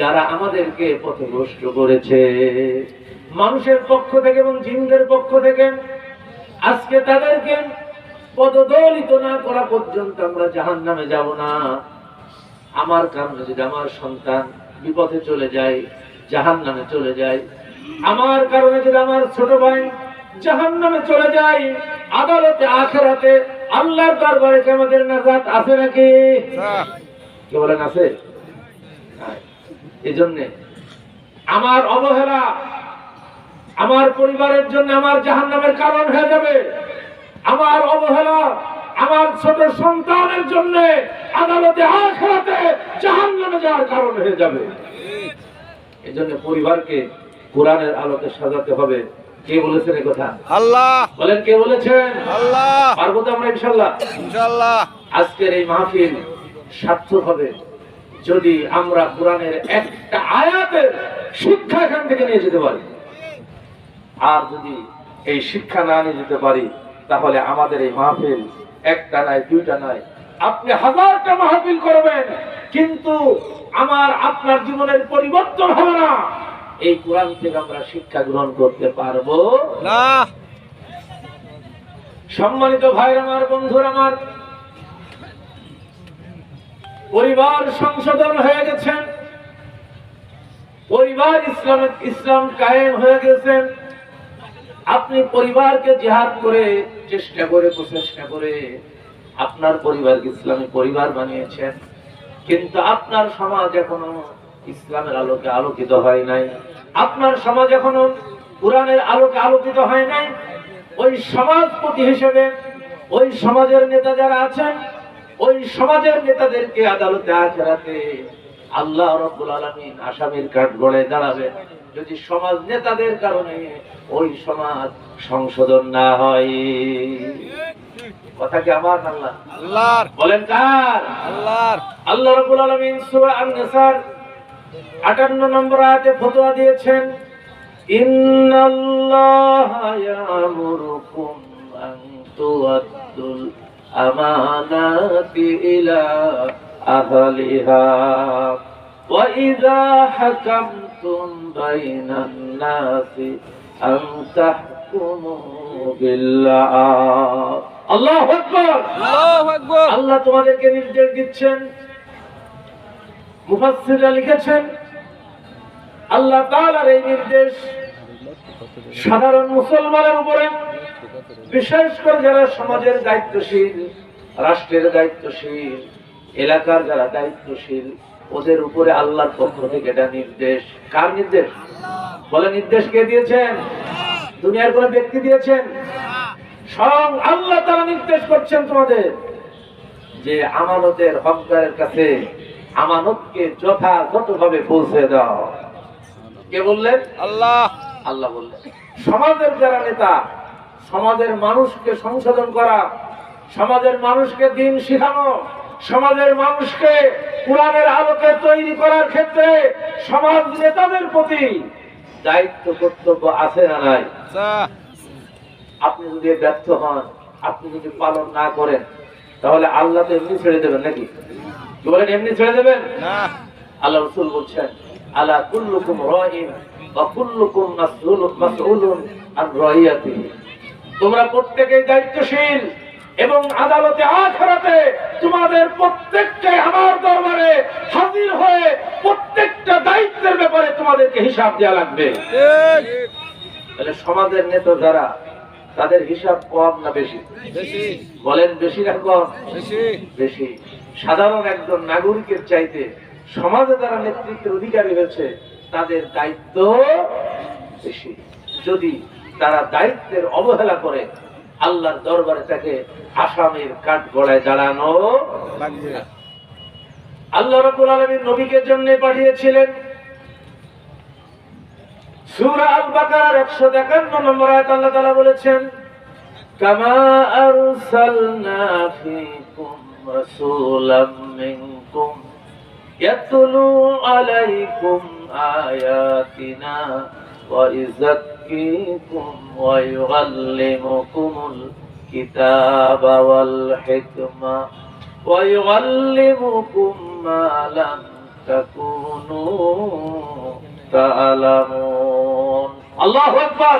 যারা আমাদেরকে পথভ্রষ্ট করেছে। মানুষের পক্ষ থেকে এবং জিনদের পক্ষ থেকে আজকে তাদেরকে পদদলিত না করা পর্যন্ত আমরা জাহান নামে যাব না। আমার কারণে যদি আমার সন্তান বিপথে চলে যায় জাহান নামে চলে যায়। আমার কারণে যদি আমার ছোট ভাই জাহান নামে চলে যায় আদালতে আখেরাতে আল্লাহর দরবারে আমাদের নাজাত আছে নাকি? কে বলেন আছে? এই জন্যে আমার অবহেলা আমার পরিবারের জন্য আমার জাহান নামের কারণ হয়ে যাবে। আমার অবহেলা আমার ছোট সন্তানের জন্য আদালতে আখেরাতে জাহান নামে যাওয়ার কারণ হয়ে যাবে। এই জন্য পরিবারকে কোরআনের আলোকে সাজাতে হবে। কে বলেছেন এই কথা? আল্লাহ। বলেন কে বলেছেন? আল্লাহ। পারব তো আমরা ইনশাল্লাহ ইনশাআল্লাহ। আজকের এই মাহফিল সার্থক হবে। যদি আমরা কোরআনের একটা আয়াতের শিক্ষা এখান থেকে নিয়ে যেতে পারি আর যদি এই শিক্ষা না নিয়ে যেতে পারি তাহলে আমাদের এই মাহফিল একটা নয় দুইটা নয়। আপনি হাজারটা মাহফিল করবেন কিন্তু আমার আপনার জীবনের পরিবর্তন হবে না। এই কোরআন থেকে আমরা শিক্ষা গ্রহণ করতে পারব। না। সম্মানিত ভাইর আমার বন্ধুর আমার পরিবার সংশোধন হয়ে গেছেন পরিবার ইসলাম ইসলাম কায়েম হয়ে গেছেন আপনি পরিবারকে জেহাদ করে চেষ্টা করে, প্রচেষ্টা করে আপনার পরিবারকে ইসলামী পরিবার বানিয়েছেন। কিন্তু আপনার সমাজ এখনও ইসলামের আলোকে আলোকিত হয় নাই। আপনার সমাজ এখনও কোরআনের আলোকে আলোকিত হয় নাই। ওই সমাজপতি হিসেবে, ওই সমাজের নেতা যারা আছেন ওই সমাজের নেতাদেরকে আদালতে আখেরাতে আল্লাহ রব্বুল আলমিন আসামির কাঠ গড়ে দাঁড়াবে যদি সমাজ নেতাদের কারণে ওই সমাজ সংশোধন না হয়। কথা কি আমার আল্লাহ আল্লাহর? বলেন কার? আল্লাহর। আল্লাহ রাব্বুল আলামিন সূরা আন-নিসার 58 নম্বর আয়াতে ফতোয়া দিয়েছেন ইন্নাল্লাহা ইয়ামুরুকুম আন তুআদ্দুল হাকামতুম বাইনান নাসি আন তাহকুমু বিল্লাহ। আল্লাহু আকবার! আল্লাহু আকবার! আল্লাহ তোমাদেরকে নির্দেশ দিচ্ছেন মুফাসসিররা লিখেছেন আল্লাহ তাআলার এই নির্দেশ সাধারণ মুসলমানের উপরে বিশেষ করে যারা সমাজের দায়িত্বশীল রাষ্ট্রের দায়িত্বশীল এলাকার যারা দায়িত্বশীল ওদের উপরে আল্লাহর পক্ষ থেকে এটা নির্দেশ। কার নির্দেশ? বলে নির্দেশ কে দিয়েছেন? দুনিয়ার কোন ব্যক্তি দিয়েছেন? স্বয়ং আল্লাহ তারা নির্দেশ করছেন তোমাদের যে আমানতের হকদারের কাছে আমানতকে যথাযথভাবে পৌঁছে দাও। কে বললেন? আল্লাহ। আল্লাহ বললেন। সমাজের যারা নেতা সমাজের মানুষকে সংশোধন করা সমাজের মানুষকে দিন শিখানো সমাজের মানুষকে কোরআনের আলোকে তৈরি করার ক্ষেত্রে সমাজ নেতাদের প্রতি দায়িত্ব কর্তব্য আছে না নাই? আপনি যদি ব্যর্থ হন আপনি যদি পালন না করেন তাহলে আল্লাহ তো এমনি ছেড়ে দেবেন নাকি? কি বলেন এমনি ছেড়ে দেবেন? আল্লাহ রসুল বলছেন আলা কুল্লুকুম রাইন ওয়া কুল্লুকুম মাসউলুন আন রাইয়াতিহি। তোমরা প্রত্যেকেই দায়িত্বশীল এবং আদালতে আখরাতে তোমাদের প্রত্যেককে আমার দরবারে হাজির হয়ে প্রত্যেকটা দায়িত্বের ব্যাপারে তোমাদেরকে হিসাব দেওয়া লাগবে। তাহলে সমাজের নেতা যারা তাদের হিসাব কম না বেশি। বলেন বেশি না কম? বেশি। বেশি। সাধারণ একজন নাগরিকের চাইতে সমাজে যারা নেতৃত্বের অধিকারী হয়েছে তাদের দায়িত্ব বেশি। যদি তারা দায়িত্বের অবহেলা করে আল্লাহর দরবারে তাকে আসামের কাঠ গড়ায় দাঁড়ানো আল্লাহ রাব্বুল আলামিন নবীকে জন্য পাঠিয়েছিলেন। সূরা আল বাকারার 151 নম্বর আয়াত আল্লাহ তাআলা বলেছেন কামা আরসালনা ফীকুম রাসূলাম মিনকুম ইয়াতলু আলাইকুম আয়াতিনা ওয়া ইযাক্কিকুম ওয়া ইউআল্লিমুকুমুল কিতাবা ওয়াল হিকমা ويعلمكم ما لم تكونوا تعلمون الله أكبر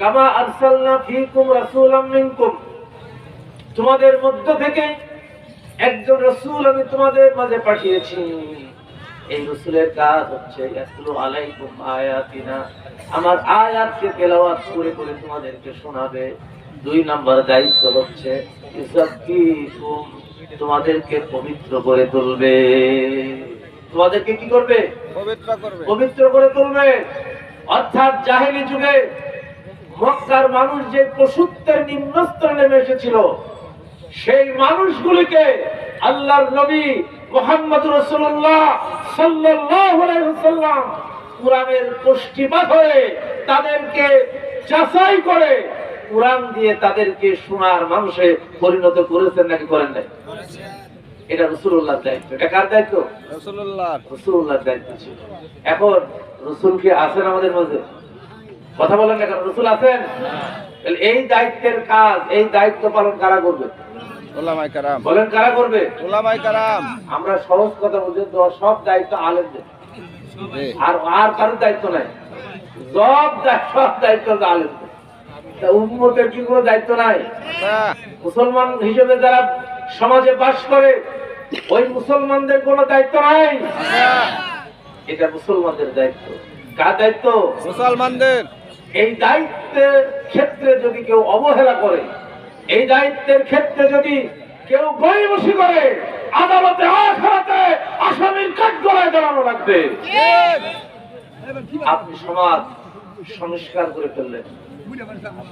কামা আরসালনা ফীকুম রাসূলাম মিনকুম তোমাদের মধ্য থেকে একজন রাসূল আমি তোমাদের মাঝে পাঠিয়েছি এই রাসূলের কাজ হচ্ছে আলাইকুম আয়াতিনা। আমার আয়াতকে তেলাওয়াত করে করে তোমাদেরকে শোনাবে। দুই নাম্বার দায়িত্ব হচ্ছে তোমাদেরকে পবিত্র করে তুলবে। তোমাদেরকে কি করবে? পবিত্র করবে। পবিত্র করে তুলবে। অর্থাৎ জাহেলি যুগে মক্কার মানুষ যে পশুত্বের নিম্নস্তরে নেমে এসেছিল সেই মানুষগুলিকে আল্লাহর নবী মোহাম্মদ রসুল্লাহ সাল্লাম কোরআনের হয়ে তাদেরকে যাচাই করে কোরআন দিয়ে তাদেরকে শোনার মানুষে পরিণত করেছেন নাকি করেন নাই? এটা রসুল্লাহ দায়িত্ব। এটা কার দায়িত্ব? রসুল্লাহর দায়িত্ব ছিল। এখন রসুল কি আছেন আমাদের মাঝে? কথা বলেন না কেন রসুল আছেন? এই দায়িত্বের কাজ এই দায়িত্ব পালন কারা করবে? ওলামাই কারাম। বলেন কারা করবে? ওলামাই কারাম। আমরা সহজ কথা বলছি সব দায়িত্ব আলেমদের। আর আর কারোর দায়িত্ব নাই। সব সব দায়িত্ব হচ্ছে আলেমদের। উম্মতের কি কোনো দায়িত্ব নাই? মুসলমান হিসেবে যারা সমাজে বাস করে ওই মুসলমানদের কোনো দায়িত্ব নাই? এটা মুসলমানদের দায়িত্ব। কার দায়িত্ব? মুসলমানদের। এই দায়িত্বের ক্ষেত্রে যদি কেউ অবহেলা করে এই দায়িত্বের ক্ষেত্রে যদি কেউ গরিবসি করে আদালতে আখারাতে আসামির কাঠ গলায় দাঁড়ানো লাগবে। আপনি সমাজ সংস্কার করে ফেললেন।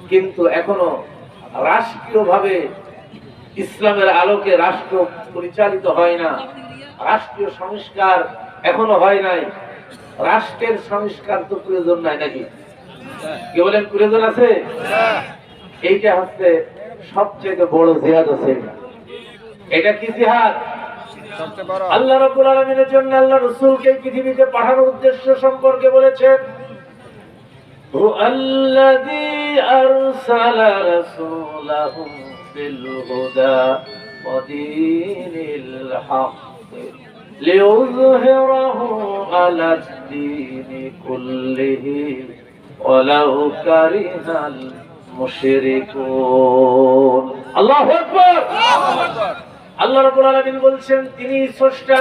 কিন্তু এখনও রাষ্ট্রীয়ভাবে ইসলামের আলোকে রাষ্ট্র পরিচালিত হয় না। রাষ্ট্রীয় সংস্কার এখনও হয় নাই। রাষ্ট্রের সংস্কার তো প্রয়োজন নাই নাকি? কে বলেন প্রয়োজন আছে? এইটা হচ্ছে সবচেয়ে বড় জিহাদ আছে এটা। এটা কি জিহাদ সবচেয়ে বড় আল্লাহ রাব্বুল আলামিনের জন্য আল্লাহ রাসূলকে এই পৃথিবীতে পাঠানোর উদ্দেশ্য সম্পর্কে বলেছেন هو الذي أرسل رسوله بالهدى ودين الحق ليظهره على الدين كله ولو كره মুশরিকুন। আল্লাহু আকবার। আল্লাহ রাব্বুল আলামিন বলছেন তিনি স্রষ্টা।